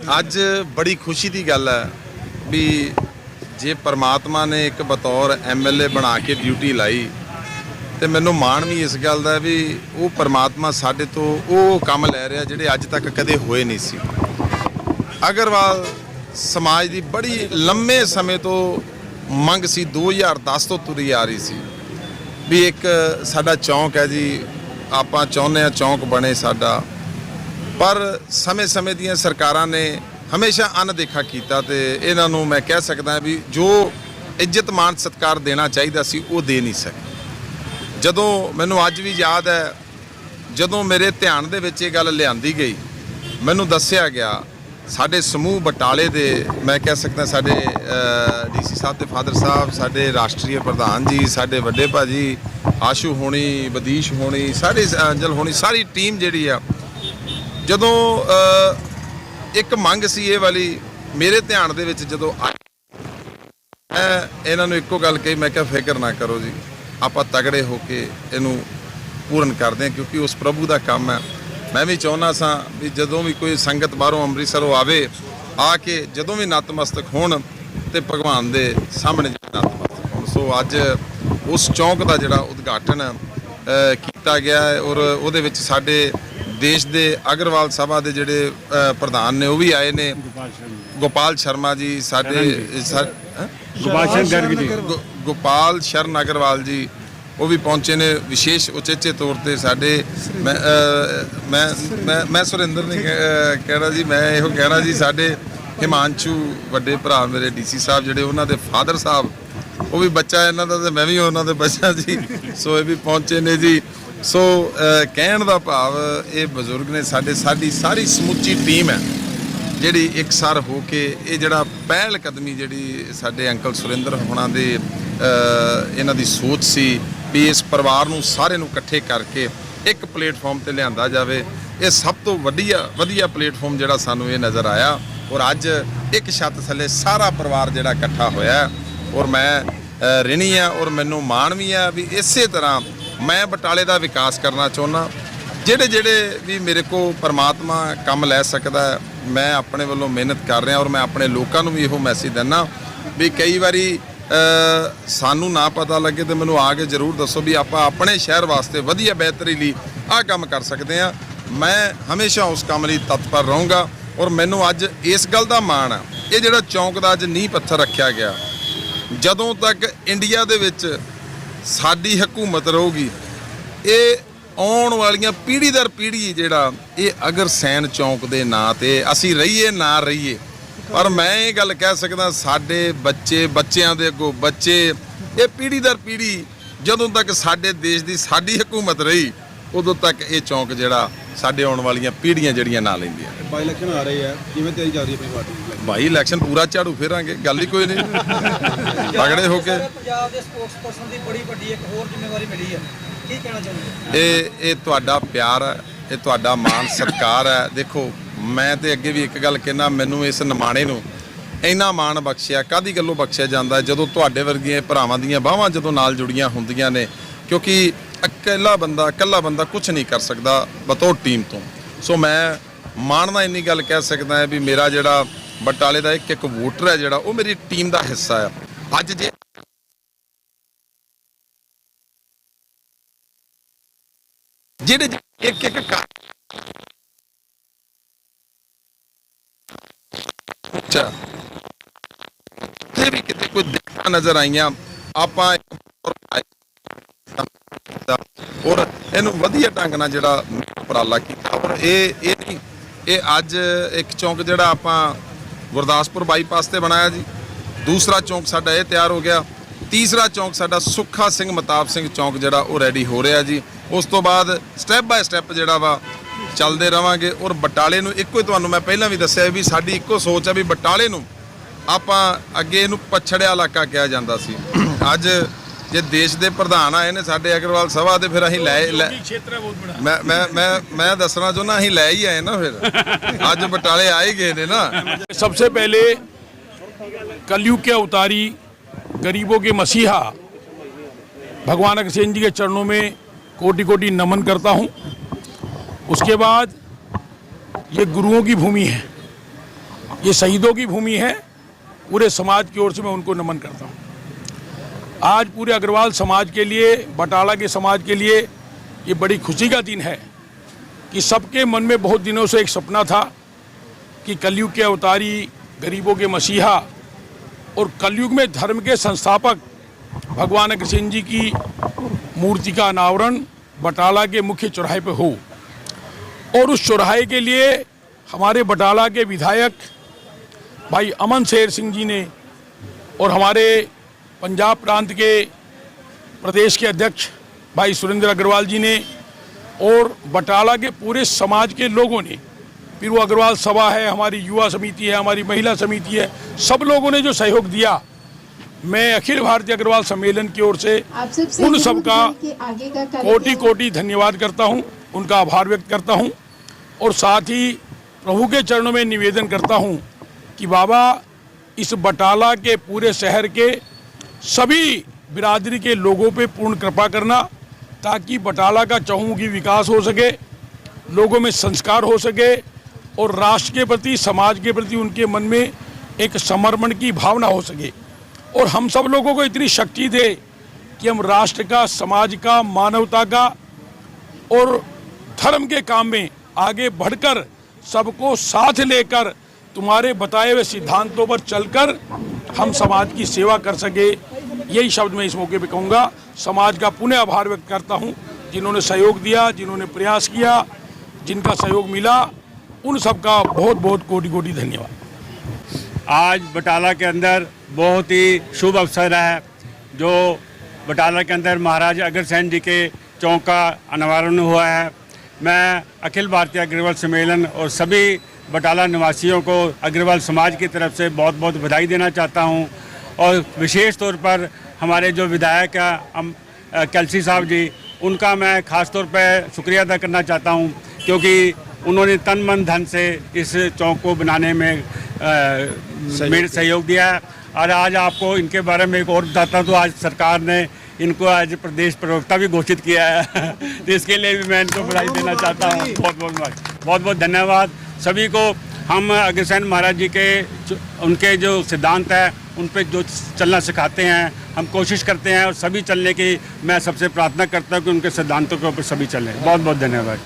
ਅੱਜ ਬੜੀ ਖੁਸ਼ੀ ਦੀ ਗੱਲ ਹੈ ਵੀ ਜੇ ਪਰਮਾਤਮਾ ਨੇ ਇੱਕ ਬਤੌਰ ਐਮਐਲਏ ਬਣਾ ਕੇ ਡਿਊਟੀ ਲਾਈ ਤੇ ਮੈਨੂੰ ਮਾਣ ਵੀ ਇਸ ਗੱਲ ਦਾ ਵੀ ਉਹ ਪਰਮਾਤਮਾ ਸਾਡੇ ਤੋਂ ਉਹ ਕੰਮ ਲੈ ਰਿਹਾ ਜਿਹੜੇ ਅੱਜ ਤੱਕ ਕਦੇ ਹੋਏ ਨਹੀਂ ਸੀ। ਅਗਰਵਾਲ, ਸਮਾਜ ਦੀ ਬੜੀ ਲੰਮੇ ਸਮੇਂ ਤੋਂ ਮੰਗ ਸੀ 2010 ਤੋਂ ਤੁਰੀ ਆ ਰਹੀ ਸੀ ਵੀ ਇੱਕ ਸਾਡਾ ਚੌਂਕ ਹੈ ਜੀ, ਆਪਾਂ ਚਾਹੁੰਦੇ ਆ ਚੌਂਕ ਬਣੇ ਸਾਡਾ। ਪਰ ਸਮੇਂ-ਸਮੇਂ ਦੀਆਂ ਸਰਕਾਰਾਂ ਨੇ ਹਮੇਸ਼ਾ ਅਣਦੇਖਾ ਕੀਤਾ ਤੇ ਇਹਨਾਂ ਨੂੰ ਮੈਂ ਕਹਿ ਸਕਦਾ ਵੀ ਜੋ ਇੱਜ਼ਤ ਮਾਣ ਸਤਿਕਾਰ ਦੇਣਾ ਚਾਹੀਦਾ ਸੀ ਉਹ ਦੇ ਨਹੀਂ ਸਕੇ। ਜਦੋਂ ਮੈਨੂੰ ਅੱਜ ਵੀ ਯਾਦ ਹੈ, ਜਦੋਂ ਮੇਰੇ ਧਿਆਨ ਦੇ ਵਿੱਚ ਇਹ ਗੱਲ ਲਿਆਂਦੀ ਗਈ, ਮੈਨੂੰ ਦੱਸਿਆ ਗਿਆ, ਸਾਡੇ ਸਮੂਹ ਬਟਾਲੇ ਦੇ ਮੈਂ ਕਹਿ ਸਕਦਾ ਸਾਡੇ ਡੀਸੀ ਸਾਹਿਬ ਤੇ ਫਾਦਰ ਸਾਹਿਬ, ਸਾਡੇ ਰਾਸ਼ਟਰੀ ਪ੍ਰਧਾਨ ਜੀ, ਸਾਡੇ ਵੱਡੇ ਭਾਜੀ ਆਸ਼ੂ ਹੋਣੀ, ਬਦੀਸ਼ ਹੋਣੀ, ਸਾਰੇ ਅੰਜਲ ਹੋਣੀ, ਸਾਰੀ ਟੀਮ ਜਿਹੜੀ ਆ ਜਦੋਂ ਇੱਕ ਮੰਗ ਸੀ ਇਹ ਵਾਲੀ, ਮੇਰੇ ਧਿਆਨ ਦੇ ਵਿੱਚ ਜਦੋਂ ਆਈ, ਮੈਂ ਇਹਨਾਂ ਨੂੰ ਇੱਕੋ ਗੱਲ ਕਹੀ, ਮੈਂ ਕਿਹਾ, ਫਿਕਰ ਨਾ ਕਰੋ ਜੀ, ਆਪਾਂ ਤਗੜੇ ਹੋ ਕੇ ਇਹਨੂੰ ਪੂਰਨ ਕਰਦੇ ਹਾਂ, ਕਿਉਂਕਿ ਉਸ ਪ੍ਰਭੂ ਦਾ ਕੰਮ ਹੈ। ਮੈਂ ਵੀ ਚਾਹੁੰਦਾ ਸਾਂ ਵੀ ਜਦੋਂ ਵੀ ਕੋਈ ਸੰਗਤ ਬਾਹਰੋਂ ਅੰਮ੍ਰਿਤਸਰੋਂ ਆਵੇ, ਆ ਕੇ ਜਦੋਂ ਵੀ ਨਤਮਸਤਕ ਹੋਣ ਤੇ ਭਗਵਾਨ ਦੇ ਸਾਹਮਣੇ ਨਤਮਸਤਕ ਹੋਣ। ਸੋ ਅੱਜ ਉਸ ਚੌਂਕ ਦਾ ਜਿਹੜਾ ਉਦਘਾਟਨ ਕੀਤਾ ਗਿਆ ਹੈ ਔਰ ਉਹਦੇ ਵਿੱਚ ਸਾਡੇ ਦੇਸ਼ ਦੇ ਅਗਰਵਾਲ ਸਭਾ ਦੇ ਜਿਹੜੇ ਪ੍ਰਧਾਨ ਨੇ ਉਹ ਵੀ ਆਏ ਨੇ। ਗੋਪਾਲ ਸ਼ਰਮਾ ਜੀ। ਸਾਡੇ ਸਾ- ਹੈਂ? ਗੁਬਾਸ਼ਨ ਗਰਗ ਜੀ। ਗੋਪਾਲ ਸ਼ਰਨ ਅਗਰਵਾਲ ਜੀ ਉਹ ਵੀ ਪਹੁੰਚੇ ਨੇ ਵਿਸ਼ੇਸ਼ ਉਚੇਚੇ ਤੌਰ ਤੇ ਸਾਡੇ। ਮੈਂ ਮੈਂ ਮੈਂ ਸੁਰਿੰਦਰ ਨੇ ਕਹਿਣਾ ਜੀ ਮੈਂ ਇਹੋ ਕਹਿਣਾ ਜੀ ਸਾਡੇ ਹਿਮਾਂਸ਼ੂ ਵੱਡੇ ਭਰਾ ਮੇਰੇ ਡੀਸੀ ਸਾਹਿਬ ਜਿਹੜੇ ਉਹਨਾਂ ਦੇ ਫਾਦਰ ਸਾਹਿਬ ਉਹ ਵੀ ਬੱਚਾ ਇਹਨਾਂ ਦਾ ਤੇ ਮੈਂ ਵੀ ਉਹਨਾਂ ਦੇ ਬੱਚਾ ਜੀ। ਸੋ ਇਹ ਵੀ ਪਹੁੰਚੇ ਨੇ ਜੀ। ਸੋ ਕਹਿਣ ਦਾ ਭਾਵ ਇਹ ਬਜ਼ੁਰਗ ਨੇ ਸਾਡੇ ਸਾਡੀ ਸਾਰੀ ਸਮੁੱਚੀ ਟੀਮ ਹੈ, ਜਿਹੜੀ ਇਕਸਾਰ ਹੋ ਕੇ ਇਹ ਜਿਹੜਾ ਪਹਿਲ ਕਦਮੀ ਜਿਹੜੀ ਸਾਡੇ ਅੰਕਲ ਸੁਰਿੰਦਰ ਹੋਣਾ ਦੇ ਇਹਨਾਂ ਦੀ ਸੋਚ ਸੀ ਵੀ ਇਸ ਪਰਿਵਾਰ ਨੂੰ ਸਾਰੇ ਨੂੰ ਇਕੱਠੇ ਕਰਕੇ ਇੱਕ ਪਲੇਟਫਾਰਮ ਤੇ ਲਿਆਂਦਾ ਜਾਵੇ। ਇਹ ਸਭ ਤੋਂ ਵਧੀਆ ਵਧੀਆ ਪਲੇਟਫਾਰਮ ਜਿਹੜਾ ਸਾਨੂੰ ਇਹ ਨਜ਼ਰ ਆਇਆ ਔਰ ਅੱਜ ਇੱਕ ਛੱਤ ਥੱਲੇ ਸਾਰਾ ਪਰਿਵਾਰ ਜਿਹੜਾ ਇਕੱਠਾ ਹੋਇਆ ਔਰ ਮੈਂ ਰਿਣੀ ਆ ਔਰ ਮੈਨੂੰ ਮਾਣ ਵੀ ਆ ਵੀ ਇਸੇ ਤਰ੍ਹਾਂ ਮੈਂ ਬਟਾਲੇ ਦਾ ਵਿਕਾਸ ਕਰਨਾ ਚਾਹੁੰਦਾ। ਜਿਹੜੇ ਜਿਹੜੇ ਵੀ ਮੇਰੇ ਕੋ ਪਰਮਾਤਮਾ ਕੰਮ ਲੈ ਸਕਦਾ ਮੈਂ ਆਪਣੇ ਵੱਲੋਂ ਮਿਹਨਤ ਕਰ ਰਿਹਾ ਔਰ ਮੈਂ ਆਪਣੇ ਲੋਕਾਂ ਨੂੰ ਵੀ ਇਹੋ ਮੈਸੇਜ ਦਿੰਦਾ ਵੀ ਕਈ ਵਾਰੀ ਸਾਨੂੰ ਨਾ ਪਤਾ ਲੱਗੇ ਤੇ ਮੈਨੂੰ ਆ ਕੇ ਜਰੂਰ ਦੱਸੋ ਵੀ ਆਪਾਂ ਆਪਣੇ ਸ਼ਹਿਰ ਵਾਸਤੇ ਵਧੀਆ, ਬਿਹਤਰੀ ਲਈ ਆਹ ਕੰਮ ਕਰ ਸਕਦੇ ਆ ਮੈਂ ਹਮੇਸ਼ਾ ਉਸ ਕੰਮ ਲਈ ਤਤਪਰ ਰਹੂੰਗਾ ਔਰ ਮੈਨੂੰ ਅੱਜ ਇਸ ਗੱਲ ਦਾ ਮਾਣ ਆ। ਇਹ ਜਿਹੜਾ ਚੌਂਕ ਦਾ ਅੱਜ ਨੀਂਹ ਪੱਥਰ ਰੱਖਿਆ ਗਿਆ। ਜਦੋਂ ਤੱਕ ਇੰਡੀਆ ਦੇ ਵਿੱਚ ਸਾਡੀ ਹਕੂਮਤ ਰਹੂਗੀ। ਇਹ ਆਉਣ ਵਾਲੀਆਂ ਪੀੜ੍ਹੀ ਦਰ ਪੀੜ੍ਹੀ ਜਿਹੜਾ, ਇਹ ਅਗਰ ਸੈਨ ਚੌਂਕ ਦੇ ਨਾਂ ਤੇ ਅਸੀਂ ਰਹੀਏ, ਨਾ ਰਹੀਏ। ਪਰ ਮੈਂ ਇਹ ਗੱਲ ਕਹਿ ਸਕਦਾ, ਸਾਡੇ ਬੱਚੇ, ਬੱਚਿਆਂ ਦੇ ਅੱਗੋਂ ਬੱਚੇ, ਇਹ ਪੀੜ੍ਹੀ ਦਰ ਪੀੜ੍ਹੀ ਜਦੋਂ ਤੱਕ ਸਾਡੇ ਦੇਸ਼ ਦੀ ਸਾਡੀ ਹਕੂਮਤ ਰਹੀ, ਉਦੋਂ ਤੱਕ ਇਹ ਚੌਂਕ ਜਿਹੜਾ ਸਾਡੇ ਆਉਣ ਵਾਲੀਆਂ ਪੀੜ੍ਹੀਆਂ ਜਿਹੜੀਆਂ ਨਾ ਲੈਂਦੀਆਂ। ਬਾਈ ਇਲੈਕਸ਼ਨ ਆ ਰਹੇ ਆ। ਕਿਵੇਂ ਤਿਆਰੀ ਚੱਲ ਰਹੀ ਹੈ ਆਪਣੀ ਪਾਰਟੀ? ਭਾਈ ਇਲੈਕਸ਼ਨ ਪੂਰਾ ਝਾੜੂ ਫੇਰਾਂਗੇ ਗੱਲ ਹੀ ਕੋਈ ਨਹੀਂ। ਤਗੜੇ ਹੋ ਕੇ। ਪੰਜਾਬ ਦੇ ਸਪੋਕਸਪਰਸਨ ਦੀ ਬੜੀ ਵੱਡੀ ਇੱਕ ਹੋਰ ਜ਼ਿੰਮੇਵਾਰੀ ਮਿਲੀ ਹੈ। ਕੀ ਕਹਿਣਾ ਚਾਹੁੰਦੇ ਇਹ ਇਹ ਤੁਹਾਡਾ ਪਿਆਰ ਹੈ ਇਹ ਤੁਹਾਡਾ ਮਾਣ ਸਤਿਕਾਰ ਹੈ। ਦੇਖੋ ਮੈਂ ਤੇ ਅੱਗੇ ਵੀ ਇੱਕ ਗੱਲ ਕਹਿਣਾ ਮੈਨੂੰ ਇਸ ਨਿਮਾਣੇ ਨੂੰ ਇੰਨਾ ਮਾਣ ਬਖਸ਼ਿਆ ਕਾਦੀ ਗੱਲੋਂ ਬਖਸ਼ਿਆ ਜਾਂਦਾ? ਜਦੋਂ ਤੁਹਾਡੇ ਵਰਗੀਆਂ ਭਰਾਵਾਂ ਦੀਆਂ ਬਾਹਾਂ ਜਦੋਂ ਨਾਲ ਜੁੜੀਆਂ ਹੁੰਦੀਆਂ ਨੇ ਕਿਉਂਕਿ ਇਕੱਲਾ ਬੰਦਾ ਇਕੱਲਾ ਬੰਦਾ ਕੁਝ ਨਹੀਂ ਕਰ ਸਕਦਾ ਬਤੌਰ ਟੀਮ ਤੋਂ। ਸੋ ਮੈਂ ਮਾਣ ਨਾਲ ਇੰਨੀ ਗੱਲ ਕਹਿ ਸਕਦਾ ਹੈ ਵੀ ਮੇਰਾ ਜਿਹੜਾ ਬਟਾਲੇ ਦਾ ਇੱਕ ਇੱਕ ਵੋਟਰ ਹੈ ਜਿਹੜਾ, ਉਹ ਮੇਰੀ ਟੀਮ ਦਾ ਹਿੱਸਾ ਆ। ਅੱਜ ਜੇ ਜਿਹੜੇ ਇੱਕ ਇੱਕ ਅੱਛਾ। ਤੇ ਵੀ ਕਿਤੇ ਕੋਈ ਦਿੱਕਤਾਂ ਨਜ਼ਰ ਆਈਆਂ, ਆਪਾਂ ਔਰ ਇਹਨੂੰ ਵਧੀਆ ਢੰਗ ਨਾਲ ਜਿਹੜਾ ਉਪਰਾਲਾ ਕੀਤਾ। ਔਰ ਇਹ ਇਹ ਨਹੀਂ, ਇਹ ਅੱਜ ਇੱਕ ਚੌਂਕ ਜਿਹੜਾ ਆਪਾਂ ਗੁਰਦਾਸਪੁਰ ਬਾਈਪਾਸ ਤੇ ਬਣਾਇਆ ਜੀ। ਦੂਸਰਾ ਚੌਂਕ ਸਾਡਾ ਇਹ ਤਿਆਰ ਹੋ ਗਿਆ। ਤੀਸਰਾ ਚੌਂਕ ਸਾਡਾ ਸੁੱਖਾ ਸਿੰਘ ਮਤਾਬ ਸਿੰਘ ਚੌਂਕ ਜਿਹੜਾ ਉਹ ਰੈਡੀ ਹੋ ਰਿਹਾ ਜੀ। ਉਸ ਤੋਂ ਬਾਅਦ ਸਟੈਪ ਬਾਏ ਸਟੈਪ ਜਿਹੜਾ ਵਾ ਚੱਲਦੇ ਰਵਾਂਗੇ ਔਰ ਬਟਾਲੇ ਨੂੰ ਇੱਕੋ ਹੀ ਤੁਹਾਨੂੰ ਮੈਂ ਪਹਿਲਾਂ ਵੀ ਦੱਸਿਆ ਵੀ ਸਾਡੀ ਇੱਕੋ ਸੋਚ ਹੈ ਵੀ ਬਟਾਲੇ ਨੂੰ ਆਪਾਂ ਅੱਗੇ ਇਹਨੂੰ ਪਛੜਿਆ ਇਲਾਕਾ ਕਿਹਾ ਜਾਂਦਾ ਸੀ। ਅੱਜ ਜੇ ਦੇਸ਼ ਦੇ ਪ੍ਰਧਾਨ ਆਏ ਨੇ ਸਾਡੇ ਅਗਰਵਾਲ ਸਭਾ ਦੇ ਫਿਰ ਅਸੀਂ ਲੈ ਲੈ ਮੈਂ ਮੈਂ ਮੈਂ ਮੈਂ ਦੱਸਣਾ ਚਾਹੁੰਦਾ ਅਸੀਂ ਲੈ ਹੀ ਆਏ ਨਾ ਫਿਰ ਅੱਜ ਬਟਾਲੇ ਆ ਹੀ ਗਏ ਨੇ ਨਾ सबसे पहले कलयुग के अवतारी गरीबों के मसीहा भगवान अग्रसेन जी के चरणों में कोटि कोटि नमन करता हूँ उसके बाद ये गुरुओं की भूमि है ये शहीदों की भूमि है पूरे समाज की ओर से मैं उनको नमन करता हूँ आज पूरे अग्रवाल समाज के लिए, बटाला के समाज के लिए ये बड़ी खुशी का दिन है कि सबके मन में बहुत दिनों से एक सपना था कि कलयुग के अवतारी, गरीबों के मसीहा और कलयुग में धर्म के संस्थापक भगवान अग्रसेन जी की मूर्ति का अनावरण बटाला के मुख्य चौराहे पर हो। और उस चौराहे के लिए हमारे बटाला के विधायक भाई अमन शेर सिंह जी ने और हमारे पंजाब प्रांत के प्रदेश के अध्यक्ष भाई सुरेंद्र अग्रवाल जी ने और बटाला के पूरे समाज के लोगों ने फिर वो अग्रवाल सभा है हमारी युवा समिति है हमारी महिला समिति है सब लोगों ने जो सहयोग दिया मैं अखिल भारतीय अग्रवाल सम्मेलन की ओर से उन सबका कोटि कोटि धन्यवाद करता हूँ उनका आभार व्यक्त करता हूँ और साथ ही प्रभु के चरणों में निवेदन करता हूँ कि बाबा इस बटाला के पूरे शहर के सभी बिरादरी के लोगों पे पूर्ण कृपा करना, ताकि बटाला का चहुमुखी विकास हो सके, लोगों में संस्कार हो सके, और राष्ट्र के प्रति, समाज के प्रति उनके मन में एक समर्पण की भावना हो सके। और हम सब लोगों को इतनी शक्ति दे कि हम राष्ट्र का, समाज का, मानवता का, और धर्म के काम में आगे बढ़कर सबको साथ लेकर, तुम्हारे बताए हुए सिद्धांतों पर चलकर, हम समाज की सेवा कर सके। यही शब्द मैं इस मौके पे कहूँगा। समाज का पुनः आभार व्यक्त करता हूँ। जिन्होंने सहयोग दिया, जिन्होंने प्रयास किया, जिनका सहयोग मिला, उन सबका बहुत बहुत कोटि कोटि धन्यवाद। आज बटाला के अंदर बहुत ही शुभ अवसर है, जो बटाला के अंदर महाराज अग्रसेन जी के चौक का अनावरण हुआ है। मैं अखिल भारतीय अग्रवाल सम्मेलन और सभी बटाला निवासियों को अग्रवाल समाज की तरफ़ से बहुत बहुत बधाई देना चाहता हूँ। और विशेष तौर पर हमारे जो विधायक हैं अ, साहब जी उनका मैं ख़ास तौर पर शुक्रिया अदा करना चाहता हूँ क्योंकि उन्होंने तन मन धन से इस चौक को बनाने में मेरे सहयोग दिया है। और आज आपको इनके बारे में एक और बताता हूँ तो आज सरकार ने इनको आज प्रदेश प्रवक्ता भी घोषित किया है। तो इसके लिए भी मैं इनको बधाई देना चाहता हूँ। बहुत बहुत बहुत बहुत धन्यवाद। सभी को हम अग्रसेन महाराज जी के उनके जो सिद्धांत है उन पे जो चलना सिखाते हैं हम कोशिश करते हैं और सभी चलने की मैं सबसे प्रार्थना करता हूँ कि उनके सिद्धांतों के ऊपर सभी चलें बहुत बहुत धन्यवाद